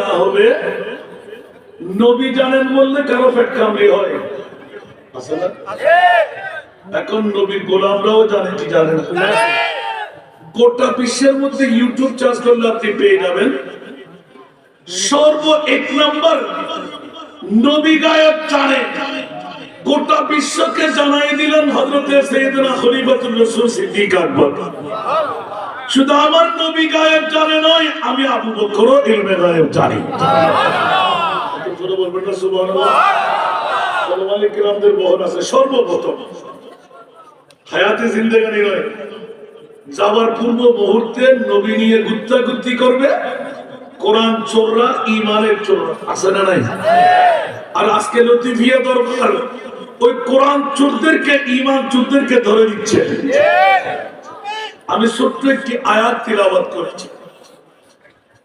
না হবে নবী জানেন বললে কারও পেট কামড়ি হয়? এখন গোলামরাও জানে, কি জানেন? গোটা বিশ্বের মধ্যে ইউটিউব চার্জ করলে আপনি পেয়ে যাবেন। সর্ব এক নম্বর নবী গায়ক জানে। গোটা বিশ্বকে জানাই দিলেন হজরতে সৈয়দনা খলিফাতুর রাসূল সিদ্দিক আকবর। শুধু আমার নবী গায়ক জানে নয়, আমি আবু বকরও ইলমে গায়ক জানি। নয় গুত্তাগুত্তি করবে, কোরআন চোররা আছে না নাই? আর আজকে দরবার ওই কোরআন চোরদেরকে ইমান চোরদেরকে ধরে দিচ্ছে আমি ছোট্ট একটি আয়াত তিলাবাত করেছি।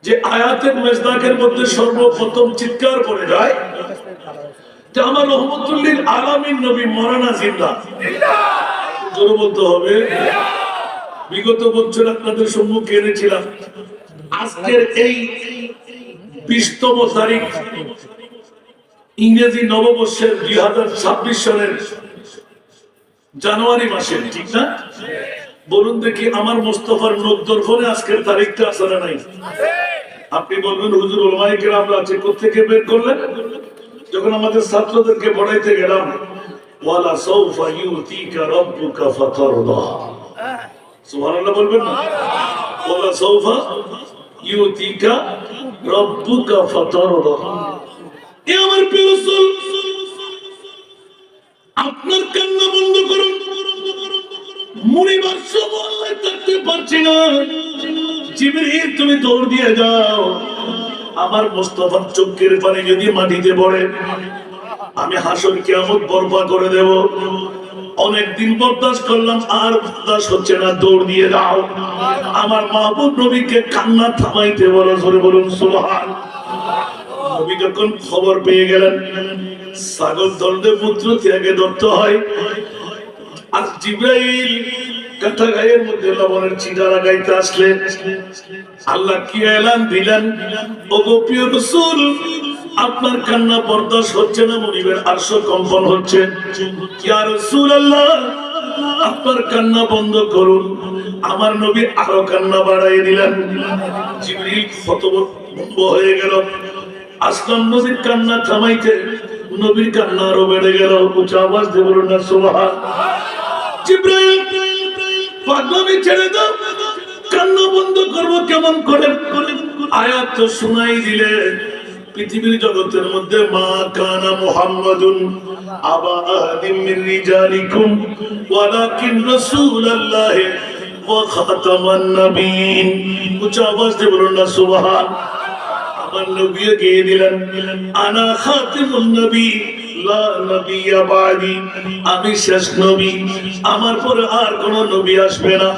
যে আয়াতের মেজদাকের মধ্যে সর্বপ্রথম চিৎকার করে যায়, যে আমার রহমতুল্লিল আলামিন নবী মরানা জিন্দা। হবে। বিগত বছর আপনাদের সম্মুখে এনেছিলাম। আজকের এই বিশতম তারিখ, ইংরেজি নববর্ষের দুই সনের জানুয়ারি মাসের, ঠিক না? বলুন দেখি আমার মোস্তফার নদ্দর ফোনে আজকের তারিখটা আসলে নাই? আপনি বলবেন হুজুর আমরা আছে কোথেকে বের করলেন? যখন আমাদের ছাত্রদেরকে পড়াইতে গেলাম বলবেন না? এ আমার প্রিয় জিবরিল তুমি দৌড় দিয়ে যাও। আমার মোস্তফার চোখের পানি যদি মাটিতে পড়ে, আমি হাসর কিয়ামত বরপা করে দেব। অনেকদিন বরদাস্ত করলাম, আর বরদাস্ত হচ্ছে না, দৌড় দিয়ে যাও। আমার মাহবুব নবীকে কান্না থামাইতে বলো, জোরে বলুন, সুবহান। নবী যখন খবর পেয়ে গেলেন ছাগল দণ্ডে পুত্র ত্যাগে দত্ত হয়। আর জিব্রাইল কাঁথা গায়ের মধ্যে লবণের চিটা লাগাইতে আসলেন। আল্লাহ কি এলান দিলেন? ও গোপীয় রসুল, আপনার কান্না বরদাস্ত হচ্ছে না, মনিবের আরশ কম্পন হচ্ছে। ইয়া রাসূল আল্লাহ আপনার কান্না বন্ধ করুন। আমার নবী আরও কান্না বাড়াই দিলেন। জিবরিল হতভম্ব হয়ে গেল। আসলাম নবীর কান্না থামাইতে, নবীর কান্না আরও বেড়ে গেল। উঁচু আওয়াজ দিয়ে বলুন না সুবহান। জিব্রাইল পাগলামি ছেড়ে দাও। কান্না বন্ধ করব, কেমন করে? আয়াত তো শোনাই দিলে পৃথিবীর জগতের মধ্যে মা কানা মুহাম্মাদুন আবা আহাদিম মিন রিজালিকুম, ওয়ালাকিন রাসূলুল্লাহ ওয়া খাতামান নবীন উচ্চ আওয়াজ দিয়ে বলুন না, সুবহান। আমার নবী গিয়ে দিলেন, আনা খাতিমুন নবী। আমি শেষ নবী। আমার পরে আর কোন নবী আসবে না।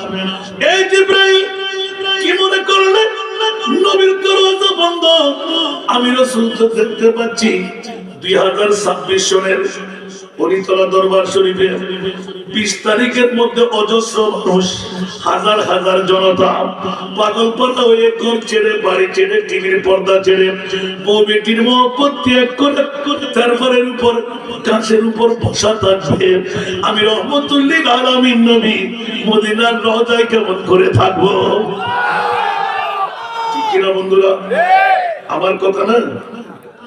এই জিব্রাইল, কি মনে করলেন নবীর দরজা বন্ধ। আমি রাসূল তো দেখতে পাচ্ছি 2026 সনের পরিতলা দরবার শরীফে বিশ তারিখের মধ্যে অজস্র মানুষ হাজার হাজার জনতা পাগল পাতা হয়ে ঘর ছেড়ে বাড়ি ছেড়ে টিভির পর্দা ছেড়ে বউ বেটির মহব্বত ত্যাগ করে তারপরের উপর গাছের উপর বসা থাকবে। আমি রহমতুল্লিল আলামিন নবী মদিনার রহজায় কেমন করে থাকব? কিনা বন্ধুরা? আমার কথা না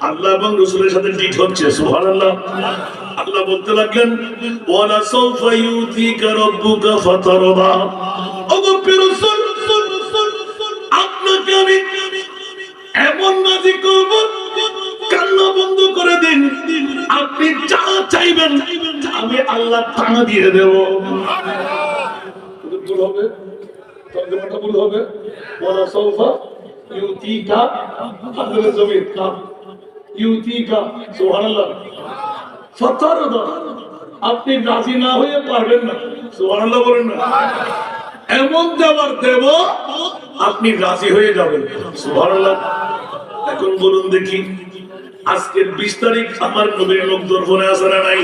আল্লাহ এবং রসুলের সাথে ডিট হচ্ছে সুবহানাল্লাহ। আল্লাহ বলতে লাগলেন, ওয়ালা সাউফা ইউতিকা রাব্বুকা ফাতারদা ওগো আপনাকে আমি এমন নাজি করব, কান্না বন্ধ করে দিন। আপনি যা চাইবেন, আমি আল্লাহ তা দিয়ে দেব। ইউতিকা কাম। ইউতিকা ফাতারদা আপনি রাজি না হয়ে পারবেন না। সুবহানাল্লাহ বলেন না। এমন দেওয়ার দেব, আপনি রাজি হয়ে যাবেন। সুবহানাল্লাহ। এখন বলুন দেখি, আজকের বিশ তারিখ আমার নবীর লোক দর্পণে আসে না নাই?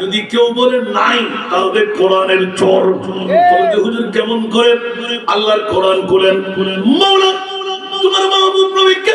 যদি কেউ বলে নাই, তাহলে কোরআনের চর। হুজুর কেমন করে? আল্লাহর কোরআন করেন মৌলা, তোমার মাহবুব নবীকে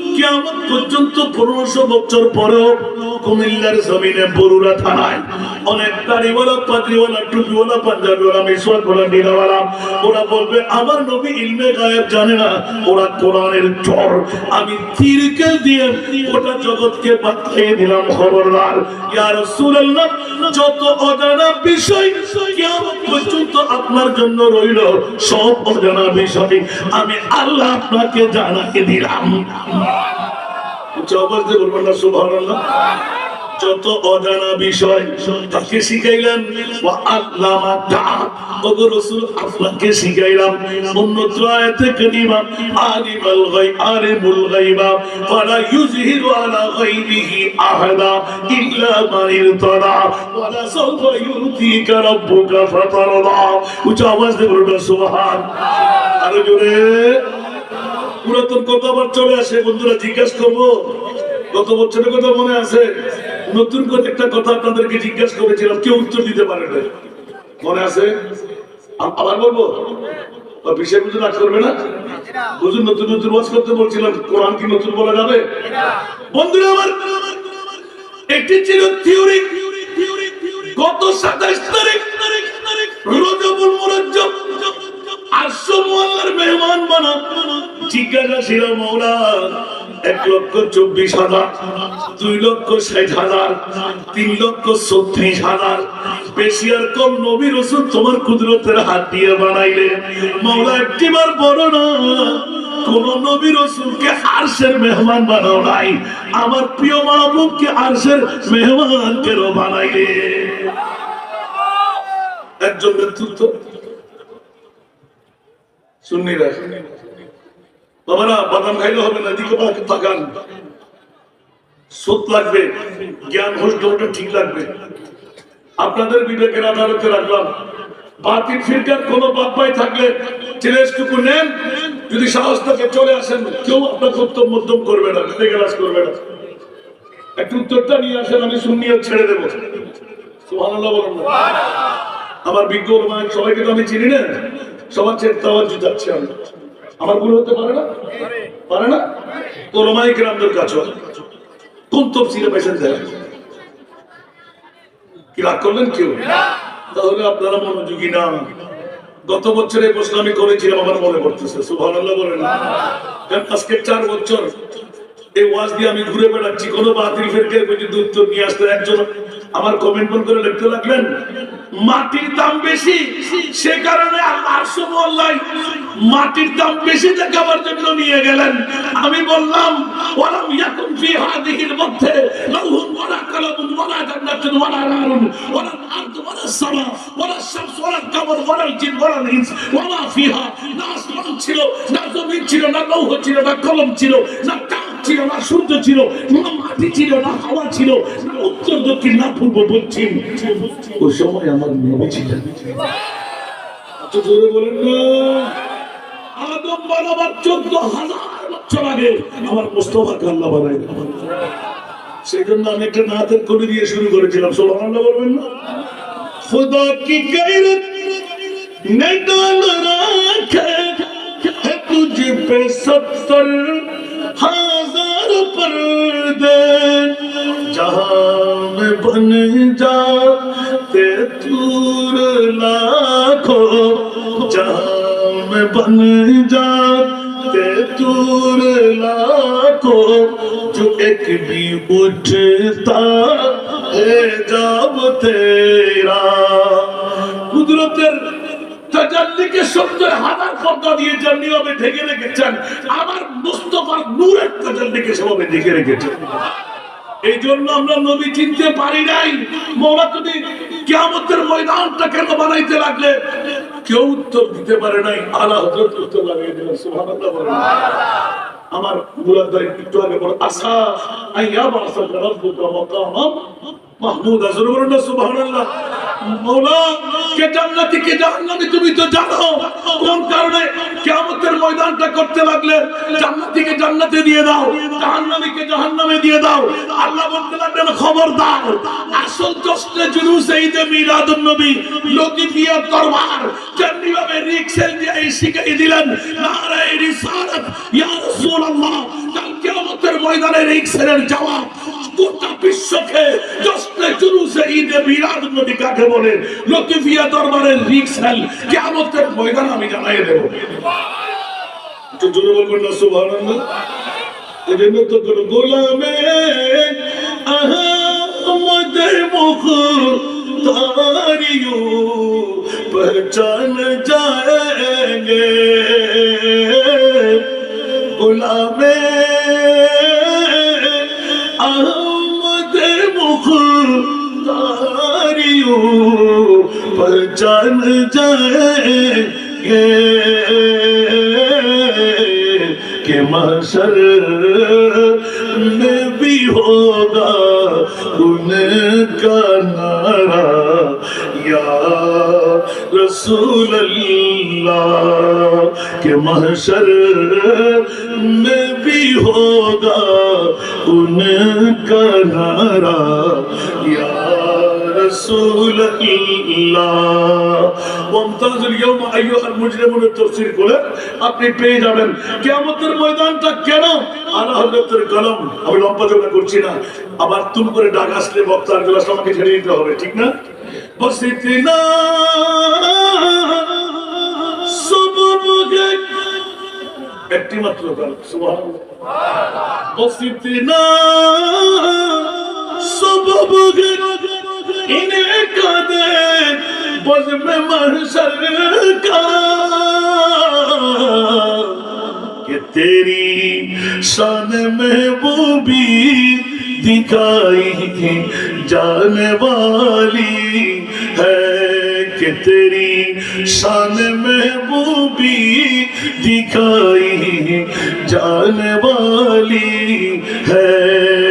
পর্যন্ত পনেরোশো বছর পরেও কুমিল্লার জমিনে বরুরা থানায় অনেক টুপিওয়ালা, পাঞ্জাবিওয়ালা ওরা বলবে, আমার নবী ইলমে গায়েব জানে না, ওরা কোরআনের চর। আমি তিরকেল দিয়ে জগৎকে বাতলিয়ে দিলাম খবরদার। যত অজানা বিষয় পর্যন্ত আপনার জন্য রইল, সব অজানা বিষয় আমি আল্লাহ আপনাকে জানাকে দিলাম। উচ্চ বলবেন না, সুবহানাল্লাহ। যত অজানা বিষয় তাকে শিখাইলেন রাসূল, আপনাকে শিখাইলাম। অন্যত্র আয়াতে কারিমা, আলিমাল গায়ব, আলিমুল গায়বা, ফালা ইউযহিরু আলা গায়বিহি আহাদা ইল্লা মান ইরতাদা, ওয়ালা সাওফা ইউতিকা রাব্বুকা ফাতারদা। উচ্চ আওয়াজ বলুন সুবহান। আরও জোরে। পুরাতন কথা আবার চলে আসে, বন্ধুরা জিজ্ঞাসা করব। গত বছরের কথা মনে আছে? নতুন করে একটা কথা আপনাদেরকে জিজ্ঞাসা করেছিলাম, কেউ উত্তর দিতে পারে না মনে আছে? আবার বলব? বিষয় বুঝে রাগ করবে না? বুঝুন নতুন নতুন ওয়াজ করতে বলছিলাম, কোরআন কি নতুন বলা যাবে? বন্ধুরা আমার একটি ছিল থিওরি গত সাতাইশ তারিখ রজবুল মুরজ্জব তোমার কুদরতের হাত দিয়ে বানাইলে। মৌলা, একটিবার বড় না, কোন নবী আরশের মেহমান বানাও নাই, আমার প্রিয় মাহবুবকে আরশের মেহমান কেন বানাইলে? একজন নেতৃত্ব সুন্নিরা বাবারা, বাদাম খাইলে হবে না দিকে লাগবে, জ্ঞান ঠিক লাগবে। আপনাদের বিবেকের আদালতে রাখলাম। বাতিল ফিরকার কোনো বাপ্পাই থাকলে টেলেসটুকু নেন। যদি সাহস থাকে চলে আসেন। কেউ আপনাকে উত্তম মধ্যম করবে না গালি গালাজ করবে না। একটু উত্তরটা নিয়ে আসেন, আমি শুনিয়ে ছেড়ে দেবো। সুবহানাল্লাহ বলেন আমার বিজ্ঞ সবাইকে তো আমি চিনি না। সবার চেয়ে যাচ্ছে আমি আমার। ভুল হতে পারে না? পারে না? ওলামাই গ্রামদের কাছে কোন তফসিলে পেয়েছেন দেয়? কি রাগ করলেন কেউ? তাহলে আপনারা মনোযোগী না। গত বছরে প্রশ্ন আমি করেছিলাম, আমার মনে পড়তেছে। সুবহানাল্লাহ বলেন। কারণ আজকে চার বছর এই ওয়াজ দিয়ে আমি ঘুরে বেড়াচ্ছি। বাতিল ফেরকে নিয়ে আসতে একজন আমার কমেন্ট করে লিখতে লাগলেন, মাটির দাম বেশি, সে কারণে মাটির দাম বেশি দেখাবার জন্য নিয়ে গেলেন। আমি বললাম ইয়াকুন ফি মধ্যে ওয়ালা ওয়ালা জান্নাতুন ওয়ালা নারুন ওয়ালা আরদ ওয়ালা সামা ওয়ালা শামস ওয়ালা ওয়ালা জিন ওয়ালা ইনস ওয়ালা ফিহা। না আসমান ছিল, না জমিন ছিল, না লৌহ ছিল, না কলম ছিল, না ছিল না সূর্য ছিল না মাটি ছিল না হাওয়া ছিল না উত্তর দক্ষিণ না পূর্ব পশ্চিম ওই সময় আমার নবী ছিলেন এত জোরে বলেন না আদম বানাবার চোদ্দ হাজার বছর আগে আমার মোস্তফাকে আল্লাহ বানাই সেই জন্য আমি একটা নাতের কলি দিয়ে শুরু করেছিলাম সোহানাল্লাহ বলবেন না खुदा की गैरत ने डाल रखे है तुझ पे सत्तर पर दे जहां में बन जाते तूर लाखो जहां में बन जाते तूर लाखो जो एक भी उठता है जब तेरा कुदरत তাজাল্লিকে সত্তর হাজার পর্দা দিয়ে যার ঢেকে রেখেছেন। আমার মুস্তফার নূরের তাজাল্লিকে সেভাবে ঢেকে রেখেছেন। এই জন্য আমরা নবী চিনতে পারি নাই। মৌলা তুমি কিয়ামতের ময়দানটা কেন বানাইতে লাগলে? কেউ উত্তর দিতে পারে নাই। আলা হজরত উত্তর লাগিয়ে দিলেন আমার মুরাদ একটু আগে বল আশা আইয়া বাসা রাব্বুকা মাকামাম মাহমুদ আজর বলেন সুবহানাল্লাহ। তুমি তো জানো কোন কারণে কিয়ামতের ময়দানটা করতে লাগলে জান্নাতিকে জান্নাতে দিয়ে দাও, জাহান্নামীকে জাহান্নামে দিয়ে দাও। আল্লাহ বলতে লাগলেন, খবরদার, আসল জশ্নে জুলুসে ঈদে মিলাদুন নবী লতিফিয়া দরবার যেমনি ভাবে রিক্সেল দিয়ে শিখাই দিলেন নারায়ে রিসালাত, ইয়া রাসূলুল্লাহ কিয়ামতের ময়দানে রিক্সেলের জবাব গোটা বিশ্বকে জশ্নে জুলুসে ঈদে মিলাদ নবী কাকে বলে? লতিফিয়া দরবারের রিক্সেল কিয়ামতের ময়দান আমি জানাই দেব। একটু জোরে বলবেন না, সুবহানাল্লাহ। এজন্য তো কোন গোলামে আহমদের মুখ তারিও পহচান যায়গে। গোলামে আহমদের মুখ তারিও পহচান যায়গে। کے محشر میں بھی ہوگا ان کا نعرہ، یا رسول اللہ کے محشر میں بھی ہوگا ان کا نعرہ۔ রসুল মুমতাজুল ইয়াউম আইয়ুহাল মুজরিমুন তাফসীর করে আপনি পেয়ে যাবেন। কিয়ামতের ময়দানটা কেন? আলা হযরতের কলম। আমি লম্বা জোগা করছি না। আবার তুম করে ডাক আসলে বক্তার জন্য আমাকে ছেড়ে দিতে হবে, ঠিক না? বসিতিনা সববগে একটি মাত্র গান, সুবহানাল্লাহ। বসিতিনা انہیں کا دے بزم محشر کا کہ تیری شان محبوبی دکھائی جانے والی ہے کہ تیری شان محبوبی دکھائی جانے والی ہے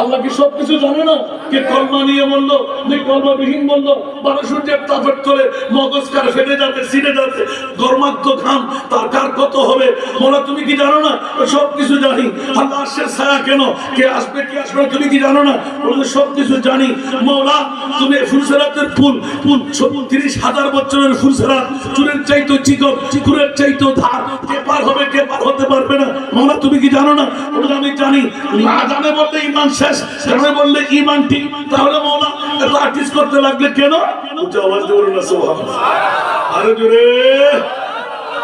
আল্লাহ কি সবকিছু জানে না? কে কলমা নিয়ে বলল, নে কলমা বিহীন বলল বারো সূর্যের তাপের তোলে মগজ কার ফেটে যাবে সিটে যাবে গরমাক্ত ঘাম, তার কার কত হবে? মোলা, তুমি কি জানো না? সব কিছু জানি। আল্লাহ আসছে ছায়া কেন? কে আসবে কে আসবে তুমি কি জানো না? বলে সব কিছু জানি। মৌলা, তুমি ফুলসেরাতের ফুল ফুল তিরিশ হাজার বছরের ফুলসেরাত, চুলের চাইতো চিকন চিকুরের চাইতো ধার, কে পার হবে, কে পার হতে পারবে না? মৌলা, তুমি কি জানো না? বলে আমি জানি। না জানে বললে ইমান শেষ। জানে বললে, ইমান ঠিক। তাহলে মৌলা, এত আর্টিস্ট করতে লাগলে কেন? উচ্চ আওয়াজ দিয়ে বলুন না সোহান আরও জোরে।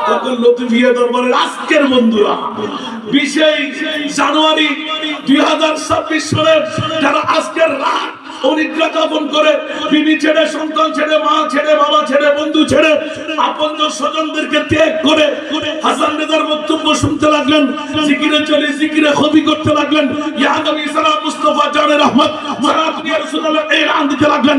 তখন লতিফিয়া দরবারের আজকের বন্ধুরা বিশে জানুয়ারি দুই হাজার ছাব্বিশ সালের যারা আজকের রাত অনিদ্রা বক্তব্য শুনতে লাগলেন, জিকিরে চলে, জিকিরে খবি করতে লাগলেন মুস্তাফা জানের দিতে লাগলেন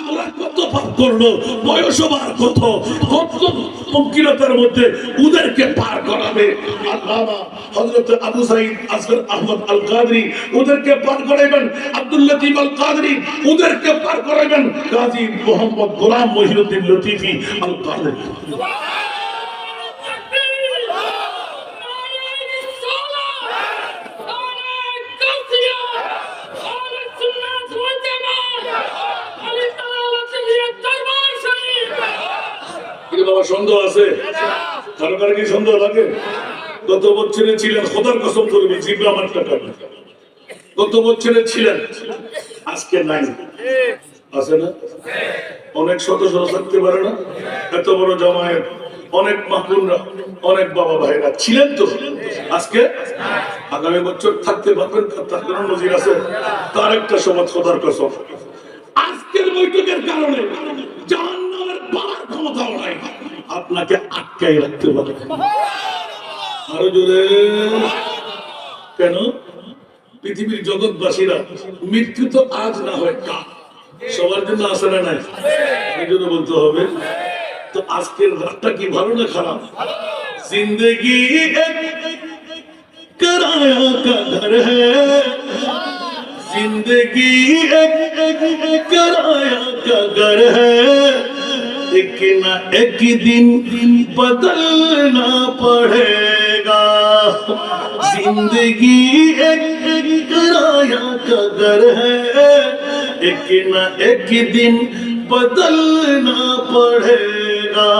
ওদেরকে পার করাবে? আল্লামা হযরত আবু সাইদ আসগর আহমদ আল ওদেরকে পার করাবেন আব্দুল লতিফ আল ওদেরকে পার করাবেন মোহাম্মদ গোলাম মহিউদ্দিন লতিফি আল কাদরি বাবা সন্দেহ আছে? কারও কারও কি সন্দেহ লাগে? গত বছরে ছিলেন, খোদার কসম করে বলছি আমার টাকা গত বছরে ছিলেন, আজকে নাই। আছে না? অনেক শত থাকতে পারে না? এত বড় জমায়েত, অনেক মাকুনরা অনেক বাবা ভাইরা ছিলেন তো? আজকে? আগামী বছর থাকতে পারবেন, তার কোনো নজির আছে। তার একটা সমাজ কথার কসম। আজকের বৈঠকের কারণে আপনাকে আটকাই রাখতে পারে আরো জোরে কেন পৃথিবীর জগৎবাসীরা মৃত্যু তো আজ না হয় কাল সবার জন্য আসে না নাই এই জন্য বলতে হবে তো আজকের রাতটা কি ভালো না খারাপ জিন্দগি এক कराया का घर है जिंदगी एक एक कराया का घर है एक ना एक दिन दिन बदलना पड़ेगा जिंदगी एक एक कराया का घर है एक ना एक दिन बदलना पड़ेगा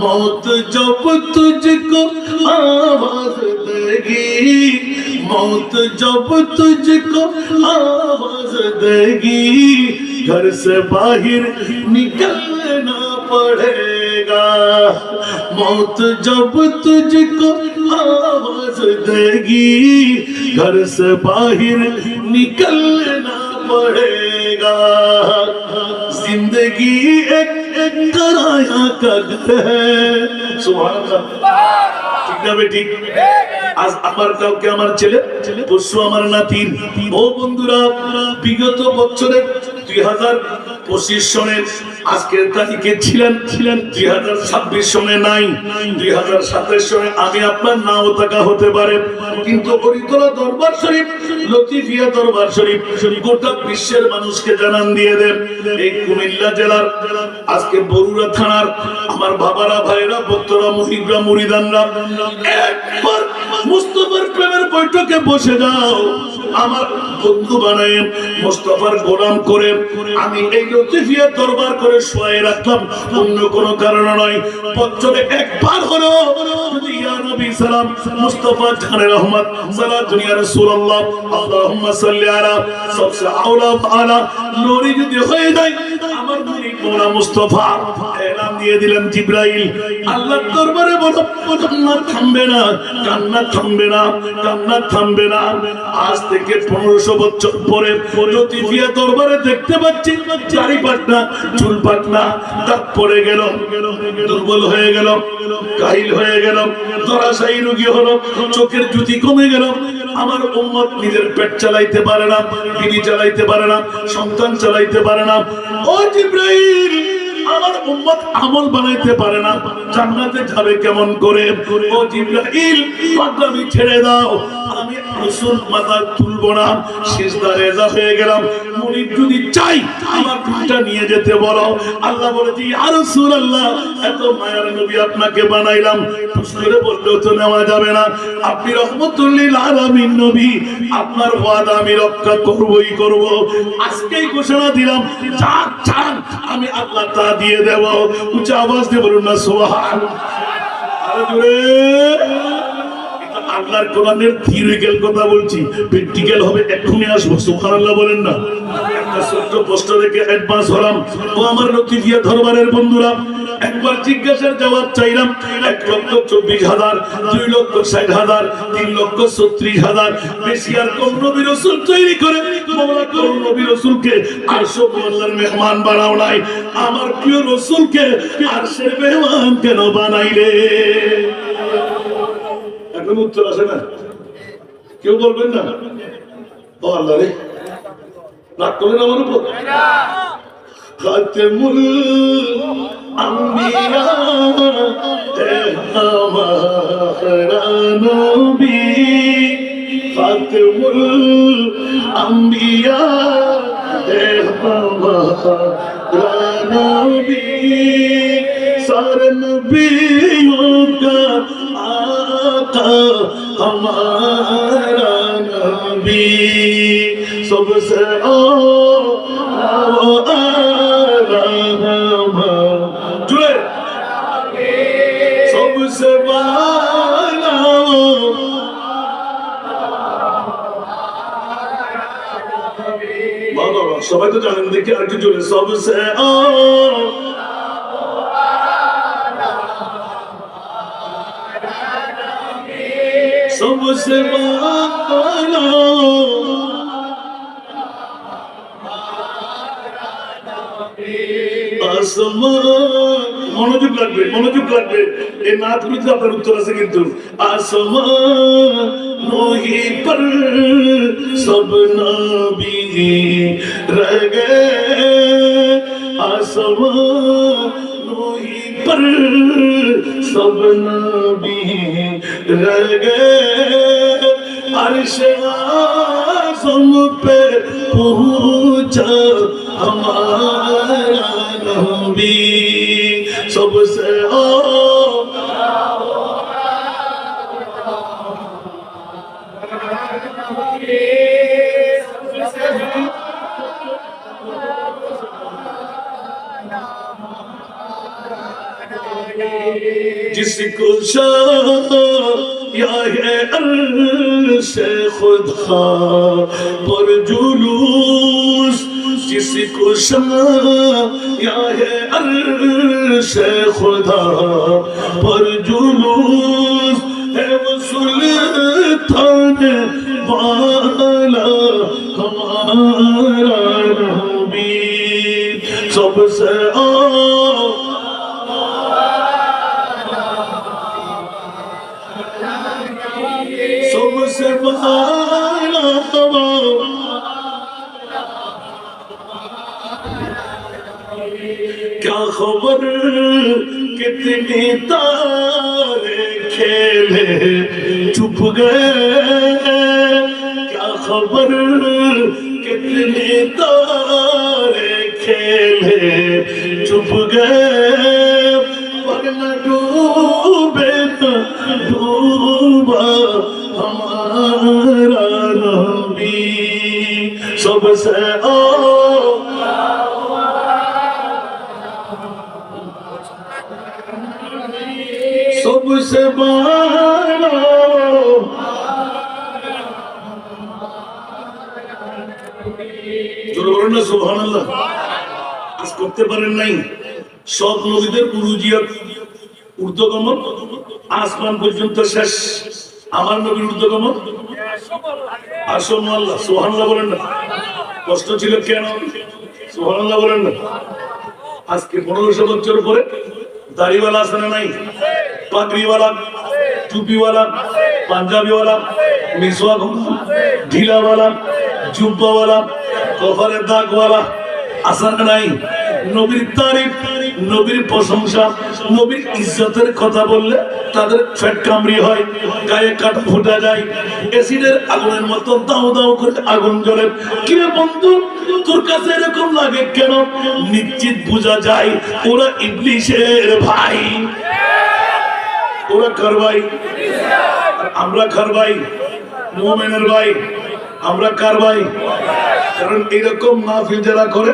मौत जब तुझको आवाज देगी मौत जब तुझको आवाज देगी घर से बाहर निकलना पड़ेगा मौत जब तुझको आवाज देगी घर से बाहर निकलना पड़ेगा जिंदगी एक एक कराया का घर है सुभान अल्लाह ঠিক না বে ঠিক আজ আমার কাউকে আমার ছেলে পরশু আমার নাতির ও বন্ধুরা বিগত বছরে দুই হাজার পঁচিশ সনের আজকের ছিলেন দুই হাজার ছাব্বিশ সনে নাই দুই হাজার সাতাশ সনে আমি আপনার নাও থাকা হতে পারে। কিন্তু গোটা বিশ্বের মানুষকে জানান দিয়ে দেন, এই কুমিল্লা জেলার, আজকে বরুড়া থানার, আমার বাবারা ভাইরা ভক্তরা মহিবরা মুরিদানরা, একবার মুস্তফার প্রেমের বৈঠকে বসে যাও। আমার বন্ধু বানায়, মুস্তফার গোলাম করে। আমি এই লতিফিয়া দরবার করে শোয়াই রাখলাম, অন্য কোনো কারণ নয়। বছরে একবার হলো যদি ইয়া নবী সালাম দুনিয়া রাসূলুল্লাহ, আল্লাহুম্মা সাল্লি আলা সবসে আওলা, আলা যদি হয়ে যায়, আমার নূরি মোলা দিয়ে দিলেন জিব্রাইল। আল্লাহর দরবারে বলো কান্না থামবে না, কান্না থামবে না, কান্না থামবে না। আজ থেকে পনেরোশো বছর পরে লতিফিয়া দরবারে দেখতে পাচ্ছি চারি পাটনা, চুল পাটনা, দাঁত পড়ে গেল, দুর্বল হয়ে গেল কাহিল হয়ে গেল ধরাশায়ী রোগী হলো, চোখের জুতি কমে গেল। আমার উম্মত নিজের পেট চালাইতে পারে না বিবি চালাইতে পারে না, সন্তান চালাইতে পারে না। ও জিব্রাইল! আমার উম্মত আমল বানাইতে পারে না। জান্নাতে যাবে কেমন করে? ও জিব্রাইল, পাগলামি ছেড়ে দাও। আমি রাসূল মাথা তুলবো না। সিজদা, রেজা হয়ে গেলাম। মুনিব যদি চাই, আমার পিঠটা নিয়ে যেতে বলো। আল্লাহ বলে যে ইয়া রাসূলুল্লাহ, এত মায়ার নবী আপনাকে বানাইলাম। খুশ করে বললেও তো নেওয়া যাবে না। আপনি রহমতুল্লিল আলামিন নবী। আপনার ওয়াদা আমি রক্ষা করবই করব। আজকেই ঘোষণা দিলাম, যা চান আমি আল্লাহ তা দিয়ে দেব উচ্চ আওয়াজ দিয়ে বলুন না সোহান আল্লাহর কোরআনের থিওরিক্যাল কথা বলছি। প্র্যাকটিক্যাল হবে, এক্ষুনি আসব, সুবহানাল্লাহ বলেন না। ছোট্ট রেখে অ্যাডভান্স হলাম। ও আমার লতিফিয়া দরবারের বন্ধুরা, একবার জিজ্ঞাসার জবাব চাইলাম, এক লক্ষ চব্বিশ হাজার, দুই লক্ষ ষাট হাজার, তিন লক্ষ ছত্রিশ হাজার। বেশি আর কম রসুল তৈরি করে নবী রসুলকে আর সব মেহমান বানাও নাই। আমার প্রিয় রসুলকে আর সে মেহমান কেন বানাইলে? একদম উত্তর আছে না। কেউ বলবেন না? ও আল্লাহ রে। রাগ করলেন আমার উপর? খাতেমুল আম্বিয়া আমার নবী। খাতেমুল আম্বিয়া আমার নবী। সার নবী ہمارا نبی سب سے جڑے سب سے بالا بابا سب تو جانتے کہ اٹ جڑے سب سے آ মুসলমান বলো মনোযোগ লাগবে মনোযোগ লাগবে। এই নাথ গুলিতে আপনার উত্তর আছে কিন্তু। আসমান মোহি পর সব নবী রহ গে আসমান মোহি পর সব নবী রহ গে আরশ আজম পে পৌঁছা আমার। جس کو یا ہے عرص خود خواب اور جلوس، جس کو یا ہے عرص خدا پر جلوس ہے وہ سلطان والا ہمارا نبی۔ سب سے آ کیا خبر؟ کتنی تارے کھیلے چھپ گئے کیا خبر؟ کتنی تارے کھیلے چھپ گئے پر نہ ڈوبے تو ڈوبا سے او سب سے করতে পারেন নাই। সব নবীদের পুরুজিয়াত ঊর্ধ্বগমন আসমান পর্যন্ত শেষ। আমার নবীর ঊর্ধ্বগমন বলেন না। কষ্ট ছিল কেন? সুবহানাল্লাহ বলেন না। আজকে পনেরোশো বছর পরে দাড়িওয়ালা আছে না নাই? পাগড়িওয়ালা, টুপিওয়ালা, পাঞ্জাবিওয়ালা মিসওয়াক ঢিলাওয়ালা, জুব্বাওয়ালা, কফারের দাগওয়ালা আছে নাই? নবীর তারিফ। নবীর প্রশংসা, নবীর ইজ্জতের কথা বললে তাদের ফ্যাট কামড়ি হয়, গায়ে কাটা ফুটা যায় অ্যাসিডের আগুনের মতো দাও দাও করে আগুন জ্বলে। কিরে বন্ধু, তোর কাছে এরকম লাগে কেন? নিশ্চিত বোঝা যায় ওরা ইবলিশের ভাই। ওরা কার ভাই? আমরা কার ভাই? মোমেনের ভাই। আমরা কার ভাই? কারণ এরকম মাহফিল যারা করে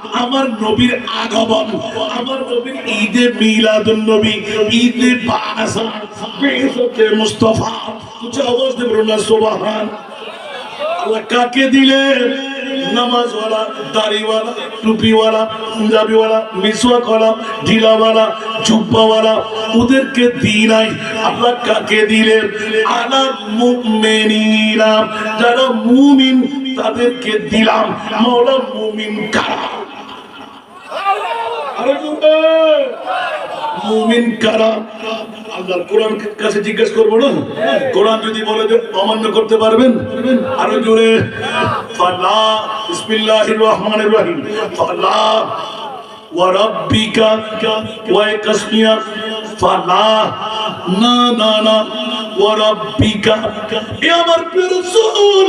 আমার নবীর আগমন, আমার নবীর ঈদে মিলাদুন নবী ঈদে বাসা বেহতে মুস্তাফা। উচ্চ আওয়াজ বলুন না সুবহান। আল্লাহ কাকে দিলেন নামাজওয়ালা, দাড়িওয়ালা, টুপিওয়ালা, পাঞ্জাবিওয়ালা, মিসওয়াকওয়ালা, ঢিলাওয়ালা, জুব্বাওয়ালা, ওদেরকে দিই নাই। আল্লাহ কাকে দিলেন আলা মুমিনিনা। যারা মুমিন, তাদেরকে দিলাম। মাওলা মুমিন কারা। মুমিন কারা? আল্লাহর কোরআন কাছে জিজ্ঞেস করব না? কোরআন যদি বলে যে অমান্য করতে পারবেন, আরও জোরে। ফালা, বিসমিল্লাহির রহমানির রহিম। ফালা ওয়ারাব্বিকা ওয়াইকাসমিয়া ফালা, না না না ওয়ারাব্বিকা এ আমার প্রিয় রাসূল।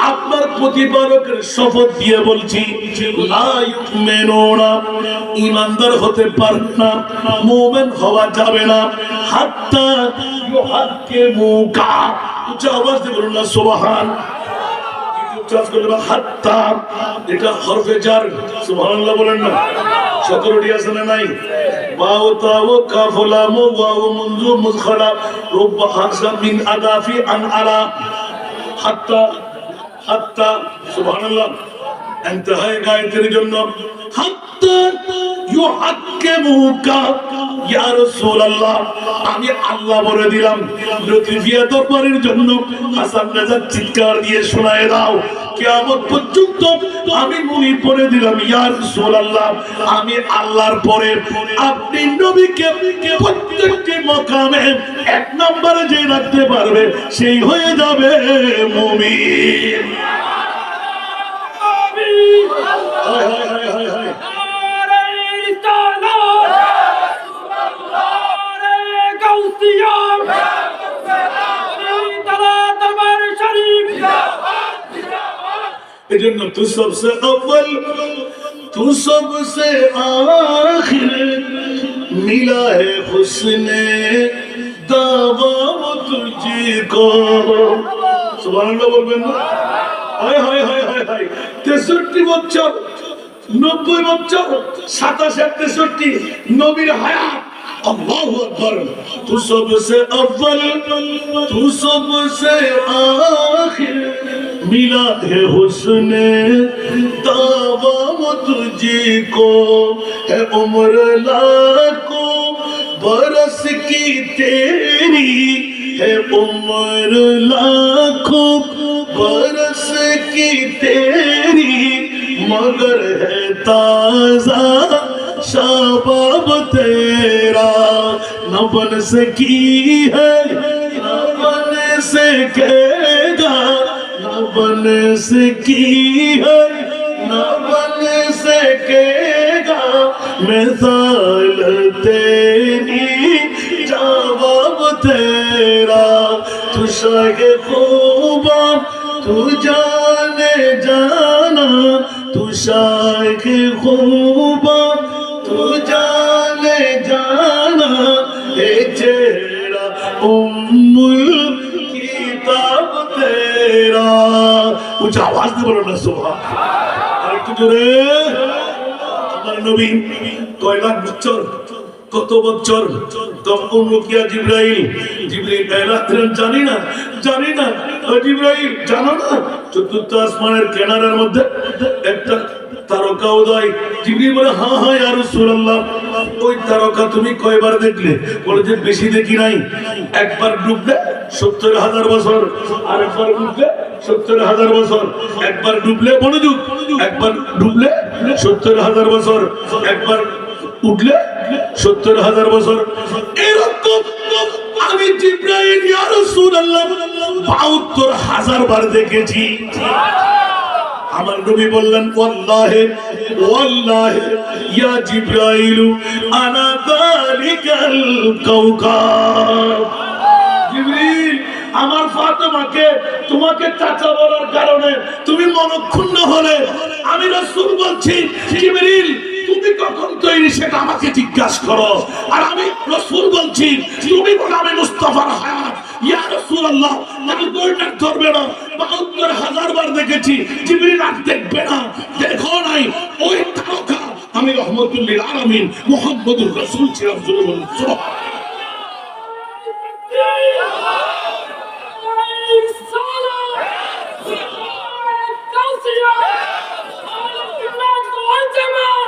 আপনার প্রতিপালকের শপথ দিয়ে বলছি ঈমানদার হতে পারবে না, মুমিন হওয়া যাবে না, হাত্তা ইউহাক্কিমুকা। উচ্চ আওয়াজ দিয়ে বলুন না, সুবহান। হাত্তা, এটা না। আছে না নাই? হাত্তা সুবহানাল্লাহ ইন্তেহায় গায়ত্রীর জন্য হাত্তা। আমি আল্লাহ বলে দিলাম লতিফিয়া দরবারের জন্য হাসান চিৎকার দিয়ে শোনায় দাও। কিয়ামত পর্যন্ত আমি মুনি পড়ে দিলাম ইয়া রাসূলুল্লাহ আমি আল্লাহর পরে আপনি নবীকে প্রত্যেকটি মকামে এক নম্বরে যে রাখতে পারবে সেই হয়ে যাবে মুমিন। হায় হায় হায় হায়। এজন্য তু সবসে অব্বল তু সবসে আখির মিলা হে হুসনে দাবা তুঝি কো সুবহানাল্লাহ বলবেন না? হায় হায় হায় হায় হায় 63 বছর নব্বই বছর সাতাশ আর তেষট্টি নবীর হায়াত अल्लाह अकबर तू सबसे अव्वल तू सबसे आखिर मिला है हुस्न दावा वो तुझको है उम्र लाखों बरस की तेरी है उम्र लाखों बरस की तेरी مگر ہے تازہ شاباب تیرا، نہ بن سکی ہے، نہ بن سکے گا، نہ بن سکی ہے، نہ بن سکے گا۔ مثال تیری، جواب تیرا، تو شاہ خوبا تو جانے جانا۔ तू शागे खूबा तू जाने जाना हे चेहरा उम्मुल किताब तेरा कुछ आवाज नहीं बोलो ना सुबह আর একটু জোরে আমার নবী কয় লাখ বছর কত বছর তখন রুকিয়া জিব্রাইল জিব্রাইল রাত্রে জানি না জানি না জিব্রাইল জানো না? চতুর্থ আসমানের কেনারের মধ্যে একটা তারকা উদয়। জিব্রাইল বলে হ্যাঁ হ্যাঁ ইয়া রাসূলুল্লাহ। ওই তারকা তুমি কয়বার দেখলে? বলে যে, বেশি দেখি নাই। একবার ডুবলে সত্তর হাজার বছর আর একবার ডুবলে সত্তর হাজার বছর, একবার ডুবলে মনোযোগ, একবার ডুবলে সত্তর হাজার বছর, একবার উঠলে সত্তর হাজার বছর। এরকম আমি জিব্রাইল, ইয়া রাসূলুল্লাহ 72 হাজার বার দেখেছি। আমার নবী বললেন, ওয়াল্লাহি ওয়াল্লাহি, ইয়া জিব্রাইল, আনা যালিকাল কাওকাব জিবরিল, আমার ফাতেমাকে তোমাকে চাচা বলার কারণে তুমি মনক্ষুণ্ণ হলে। আমি রাসূল বলছি, জিবরিল তুমি কখন তৈরি সেটা আমাকে জিজ্ঞাসা করো। আর আমি রসুল বলছি, তুমি গোলামে মুস্তফার হায়াত। ইয়া রসুল আল্লাহ আমি গোল্ডেন ধরবে না, বাহাত্তর হাজার বার দেখেছি, জিবরিল আর দেখবে না, দেখো নাই। ওই তারকা, আমি রহমতুল্লিল আলমিন, মোহাম্মদুর রসুল ছিলাম Ultima!